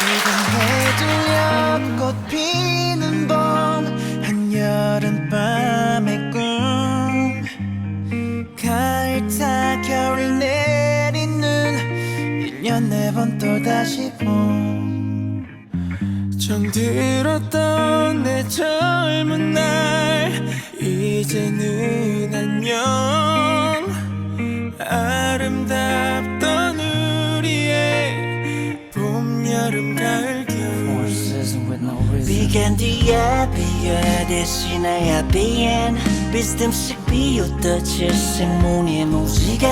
지금 해질녘 꽃 피는 봄 한여름밤의 꿈. 가을 타 겨울 내리는 1년 네 번 또다시 봄. 정들었던 내 젊은 날 이제는 안녕. 여름 가을 겨울 비간 뒤에 비 비스듬씩 비웃던 질색 무늬의 무지개.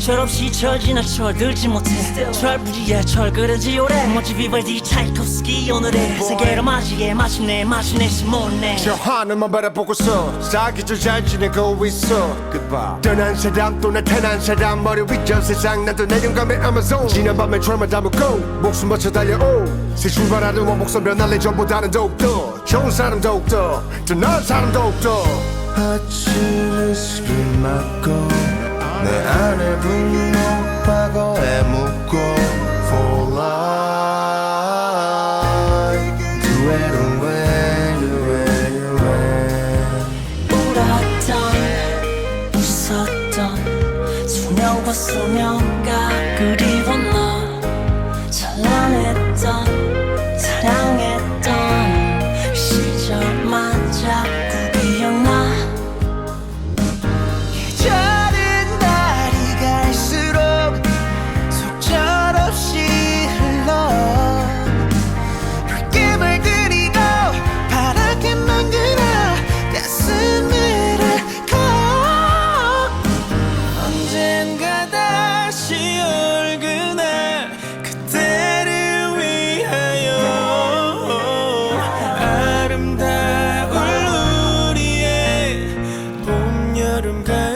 철없이 철지나 철들지 못해. 철부지에 철그러지 오래. 멋지 비발디 차이콥스키 오늘의 세계를 맞이해 마침내 마침내 시몬네. 저 하늘만 바라보고서 사기절 잘 지내고 있어. Goodbye. 떠난 사람 또 나타난 사람 머리 위저 세상 나도 내 영감의 아마존 지난 밤에 철만 담고 목숨 바쳐 달려오. 새 출발하는 원목선 변할래 전보다는 더욱더 좋은 사람 더욱더 더 나은 사람 더욱더 아침을 술을 맞고 내 안에 분노 과거에 묻고 For life. Do it away, do 울었던 웃었던 소녀와 소녀가 그리 가을